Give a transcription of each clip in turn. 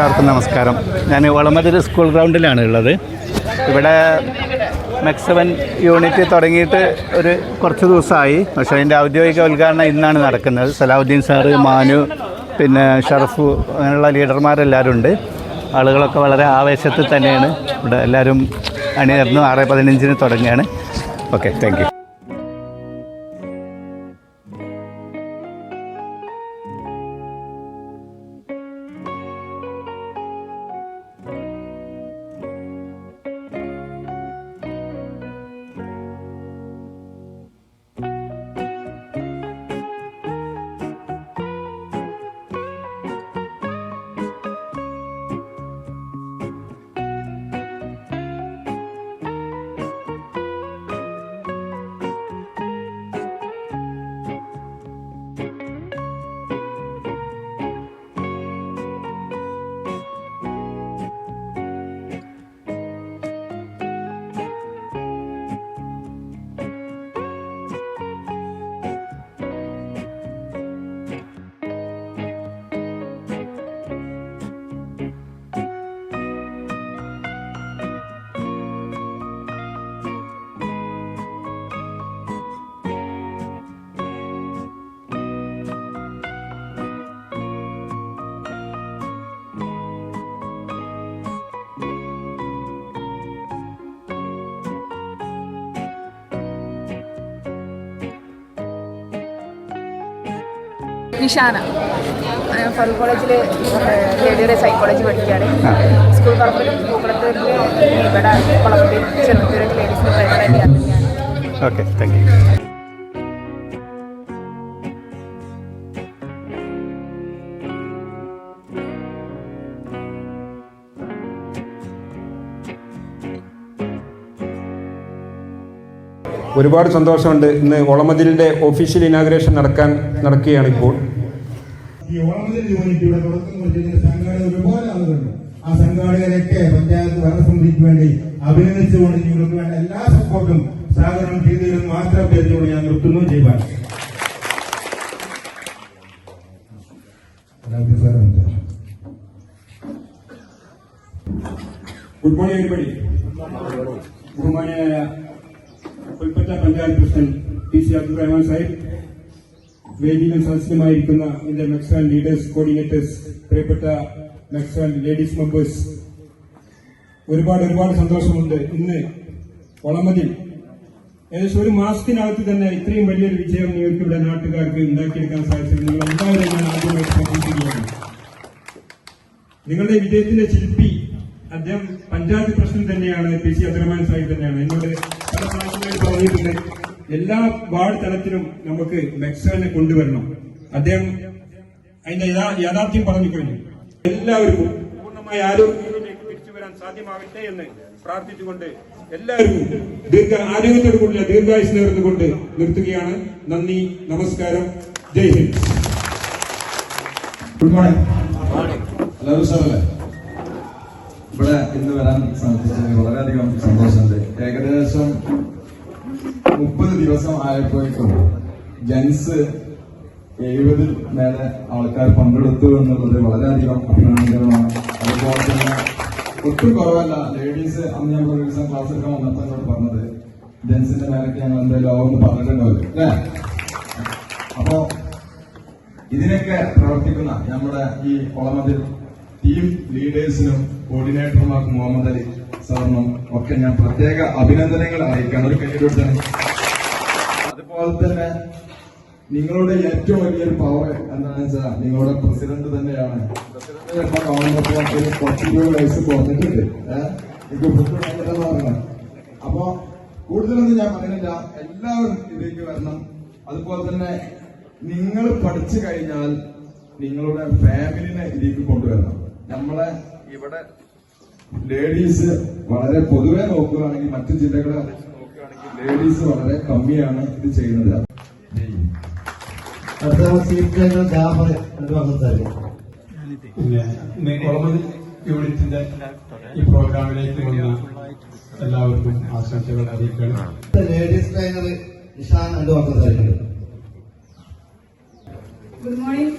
എല്ലാവർക്കും നമസ്കാരം. ഞാൻ വളമതിൽ സ്കൂൾ ഗ്രൗണ്ടിലാണ് ഉള്ളത്. ഇവിടെ മെക്സവൻ യൂണിറ്റ് തുടങ്ങിയിട്ട് ഒരു കുറച്ച് ദിവസമായി. പക്ഷേ അതിന്റെ ഔദ്യോഗിക ഉദ്ഘാടനം ഇന്നാണ് നടക്കുന്നത്. സലാഹുദ്ദീൻ സാറ് മാനു പിന്നെ ഷറഫു അങ്ങനെയുള്ള ലീഡർമാരെല്ലാവരും ഉണ്ട് ആളുകളൊക്കെ വളരെ ആവേശത്തിൽ തന്നെയാണ്. ഇവിടെ എല്ലാവരും അണിനിരന്നു ആറ് പതിനഞ്ചിന് തുടങ്ങിയാണ് ഓക്കെ താങ്ക് നിഷാന. ഫറൂഖ് കോളേജിൽ ഇയർ സൈക്കോളജി പഠിക്കുകയാണ്. സ്കൂൾ പറമ്പിലും പൂക്കളത്തൂരിൽ ഇവിടെ കുളമ്പി ചെറുത്തൂരൊക്കെ ലേഡീസിന് പ്രൈവറ്റ് ആയിട്ട് ഓക്കെ താങ്ക് യു ഒരുപാട് സന്തോഷമുണ്ട്. ഇന്ന് ഒളമതിലിന്റെ ഒഫീഷ്യൽ ഇനാഗ്രേഷൻ നടക്കാൻ നടക്കുകയാണ് ഇപ്പോൾ. ഈ ഓണമതിൽ യൂണിറ്റിയുടെ തുടക്കം കുറിച്ചതിന് സംഘാടകർ ഒരുപാട് ആളുകളുണ്ട്. ആ സംഘാടകരൊക്കെ പഞ്ചായത്ത് ഭരണസമിതിക്ക് വേണ്ടി അഭിനന്ദിച്ചുകൊണ്ട് നിങ്ങൾക്ക് വേണ്ട എല്ലാ സപ്പോർട്ടും സഹകരണം ചെയ്തതിലും മാത്രം പേരിച്ചുകൊണ്ട് ഞാൻ നിർത്തുന്നു. ചെയ്യുവാൻ good morning everybody ബഹുമാനിയായ Kalpetta panchayat president T C Abdurahman Sahib വേദിയിൽ സദസ്യമായിരിക്കുന്ന എന്റെ മെക്സാൻ ലീഡേഴ്സ് കോർഡിനേറ്റേഴ്സ് പ്രിയപ്പെട്ട മെക്സാൻ ലേഡീസ് മെമ്പേഴ്സ് ഒരുപാട് ഒരുപാട് സന്തോഷമുണ്ട്. ഇന്ന് ഒളമതിൽ ഏകദേശം ഒരു മാസത്തിനകത്ത് തന്നെ ഇത്രയും വലിയൊരു വിജയം നിങ്ങൾക്ക് ഇവിടെ നാട്ടുകാർക്ക് ഉണ്ടാക്കിയെടുക്കാൻ സാധിച്ചത് നിങ്ങൾ എന്തായാലും ഞാൻ ആദ്യമായിട്ട് പ്രശംസിക്കുകയാണ് നിങ്ങളുടെ വിജയത്തിന്റെ ശില്പി അദ്ദേഹം പഞ്ചായത്ത് പ്രസിഡന്റ് തന്നെയാണ് പി സി അബ്ദുറഹ്മാൻ സാഹിബ് തന്നെയാണ്. എന്നോട് പറഞ്ഞിട്ടുണ്ട്. എല്ലാ വാർഡ് തലത്തിലും നമുക്ക് മെക്സിനെ കൊണ്ടുവരണം. അദ്ദേഹം അതിന്റെ യഥാ- യാഥാർത്ഥ്യം പറഞ്ഞു കഴിഞ്ഞു. എല്ലാവർക്കും പൂർണമായി ആരോഗ്യത്തിലേക്ക് തിരിച്ചു വരാൻ സാധ്യമാകട്ടെ എന്ന് പ്രാർത്ഥിച്ചുകൊണ്ട് എല്ലാവർക്കും ദീർഘ ആരോഗ്യത്തോടു കൂടിയ ദീർഘായുസ് നേർന്നുകൊണ്ട് നിർത്തുകയാണ്. നന്ദി നമസ്കാരം. ജയ് ഹിന്ദ്. ഗുഡ് മോർണിംഗ് എല്ലാവരും സാറല്ലേ ഇവിടെ ഇന്ന് വരാൻ സാധിച്ചതിൽ വളരെയധികം സന്തോഷമുണ്ട്. ഏകദേശം മുപ്പത് ദിവസം ആയപ്പോഴേക്കും ജെൻസ് എഴുപതിൽ മേലെ ആൾക്കാർ പങ്കെടുത്തു എന്നുള്ളത് വളരെയധികം അഭിനന്ദനമാണ് അതുപോലെ തന്നെ ഒട്ടും കുറവല്ല. ലേഡീസ് അന്ന് ഞങ്ങൾ ഒരു ദിവസം ക്ലാസ് എടുക്കാൻ വന്നപ്പോൾ എന്നോട് പറഞ്ഞത് ജെൻസിന്റെ മേലൊക്കെ ഞങ്ങൾ എന്തായാലും ആവുമെന്ന് പറഞ്ഞിട്ടുണ്ടാവില്ല അല്ലേ? അപ്പോ ഇതിനൊക്കെ പ്രവർത്തിക്കുന്ന നമ്മുടെ ഈ ഒളമതിൽ ടീം ലീഡേഴ്സിനും കോർഡിനേറ്റർമാർക്കും മുഹമ്മദ് അലി സാറിനും ഒക്കെ ഞാൻ പ്രത്യേക അഭിനന്ദനങ്ങൾ അറിയിക്കാൻ ഒരു കൈയ്യെടുത്താണ് അതുപോലെ തന്നെ നിങ്ങളുടെ ഏറ്റവും വലിയൊരു പവർ എന്താണെന്ന് വെച്ചാൽ നിങ്ങളുടെ പ്രസിഡന്റ് തന്നെയാണ്. പ്രസിഡന്റ് ചിലപ്പോൾ കാണുമ്പോൾ വയസ്സ് കുറഞ്ഞിട്ടുണ്ട്. അപ്പോ കൂടുതലൊന്നും ഞാൻ പറയുന്നില്ല. എല്ലാവരും ഇതിലേക്ക് വരണം. അതുപോലെ തന്നെ നിങ്ങൾ പഠിച്ചു കഴിഞ്ഞാൽ നിങ്ങളുടെ ഫാമിലിനെ ഇതിലേക്ക് കൊണ്ടുവരണം. നമ്മളെ ഇവിടെ ലേഡീസ് വളരെ പൊതുവെ നോക്കുകയാണെങ്കിൽ മറ്റു ജില്ലകളെ അപേക്ഷിച്ച് നോക്കുകയാണെങ്കിൽ ലേഡീസ് വളരെ കമ്മിയാണ് ഇത് ചെയ്യുന്നത്. യൂണിറ്റിന്റെ ഈ പ്രോഗ്രാമിലേക്ക് വന്ന എല്ലാവർക്കും ആശംസകൾ അറിയിക്കണം ലേഡീസ് ട്രെയിനർ ഇഷാൻ രണ്ടു സംസാരിക്കുന്നത് ഗുഡ് മോർണിംഗ്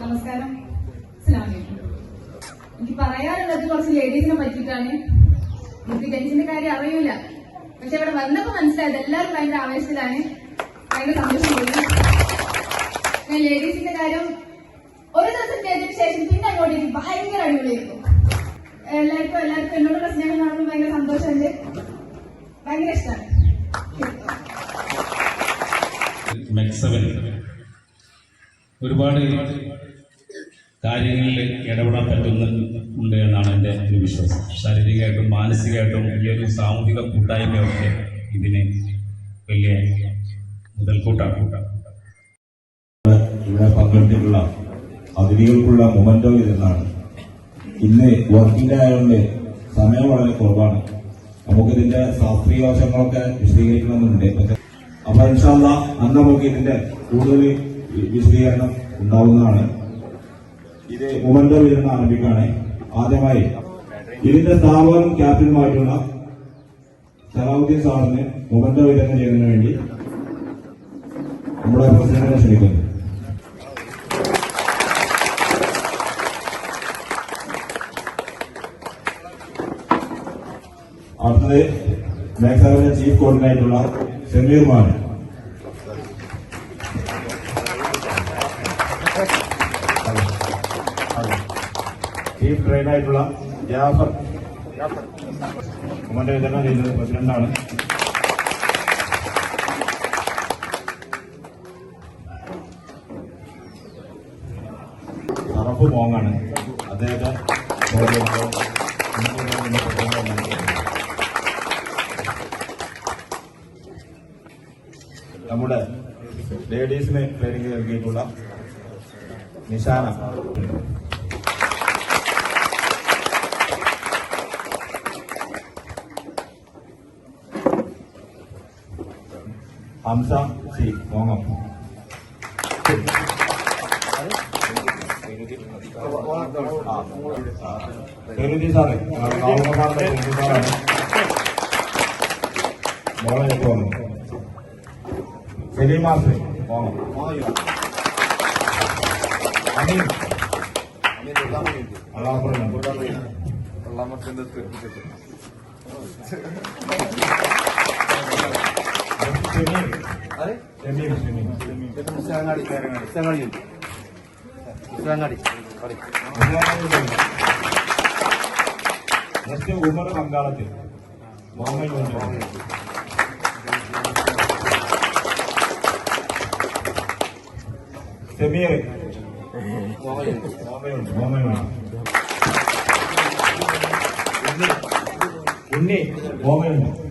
നമസ്കാരം. എനിക്ക് പറയാനുള്ളത് കുറച്ച് ലേഡീസിനെ പറ്റിയിട്ടാണ്. എനിക്ക് ടെൻഷന്റെ കാര്യം അറിയില്ല. പക്ഷെ ഇവിടെ വന്നപ്പോ മനസ്സിലായത് എല്ലാവരും ഭയങ്കര ആവേശത്തിലാണ്. ഭയങ്കര സന്തോഷം തോന്നി ഞാൻ ലേഡീസിന്റെ കാര്യം ഒരു ദിവസം ചെയ്തതിനു ശേഷം പിന്നെ അങ്ങോട്ടേക്ക് ഭയങ്കര അടിപൊളിയായിരുന്നു. എല്ലാവർക്കും എല്ലാവർക്കും എന്നോടുള്ള സ്നേഹം കാണുമ്പോൾ ഭയങ്കര സന്തോഷമുണ്ട്. ഭയങ്കര ഇഷ്ടമാണ്. ഒരുപാട് ഒരുപാട് കാര്യങ്ങളിൽ ഇടപെടാൻ പറ്റുന്നുണ്ട് എന്നാണ് എന്റെ ഒരു വിശ്വാസം. ശാരീരികമായിട്ടും മാനസികമായിട്ടും ഈ ഒരു സാമൂഹിക കൂട്ടായ്മയൊക്കെ ഇതിന് വലിയ മുതൽക്കൂട്ടാണ് ഇവിടെ പങ്കെടുത്തിട്ടുള്ള അതിഥികൾക്കുള്ള മൊമെന്റോ ഇതെന്നാണ്. ഇന്ന് വർക്കിംഗ് ഡേ ആയതുകൊണ്ട് സമയം വളരെ കുറവാണ്. നമുക്കിതിന്റെ ശാസ്ത്രീയ വശങ്ങളൊക്കെ വിശദീകരിക്കണമെന്നുണ്ട്. അപ്പൊ ഇൻഷാല്ല അന്ന് നമുക്ക് ഇതിന്റെ കൂടുതൽ വിശദീകരണം ഉണ്ടാവുന്നതാണ്. ഇത് വിതരണം ആരംഭിക്കുകയാണ്. ആദ്യമായി ഇതിന്റെ സ്ഥാപകനും ക്യാപ്റ്റനുമായിട്ടുള്ള സലാഹുദ്ദീൻ സാറിന് മൊമെന്റോ വിതരണം ചെയ്യുന്നതിന് വേണ്ടി നമ്മുടെ പ്രസിഡന്റിനെ ക്ഷണിക്കുന്നു. അടുത്തത് മേഘാലയ ചീഫ് കോർഡിനേറ്ററുള്ള ഷമീർ ചീഫ് ട്രെയിനായിട്ടുള്ള ജാഫർ. കമാൻഡർ വിതരണം ചെയ്യുന്നത് പ്രസിഡന്റാണ് അറഫ് മോങ്ങാണ്. അദ്ദേഹത്തെ നമ്മുടെ ലേഡീസിന് ട്രെയിനിങ് നൽകിയിട്ടുള്ള Nishana 감상 제 왕암 베르디사네 나오는 사람들 베르디사네 뭐라 해보는 베리마스 왕암 아민 알라හ 그러면 Allah makan da tuh. വന്നു സലീം മാസ്റ്റർ മോങ്ങം അമീൻ അള്ളാഹുറ നെക്സ്റ്റ് ഉമർ പങ്കാളത്തിൽ മുഹമ്മദ് യൂനിറ്റ് സെമീർ മുഹമ്മദ് മുഹമ്മദ് ഉണ്ണി ഉണ്ണി മുഹമ്മദ്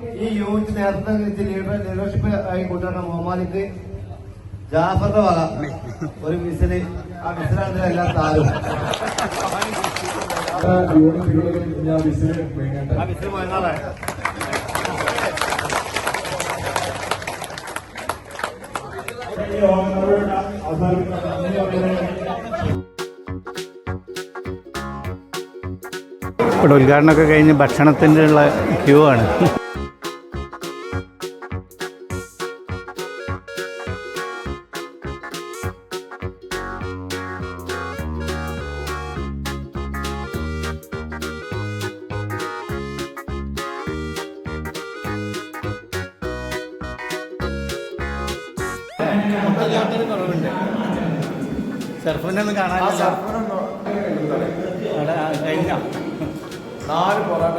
ഈ യൂണിറ്റ് നേതൃത്വം ലീഡർ ലീഡർഷിപ്പ് ആയി കൂട്ടാണ് മോമാലിക്ക് ജാഫറിന്റെ വക ഒരു മിസിന് ആ മിസിലാണ് എല്ലാ പോയെന്നാളെ ഇവിടെ ഉദ്ഘാടനമൊക്കെ കഴിഞ്ഞ് ഭക്ഷണത്തിന്റെ ഉള്ള ക്യൂ ആണ്. സർഫിനൊന്നും കാണാനില്ല. കഴിഞ്ഞ? നാല് പൊറാട്ട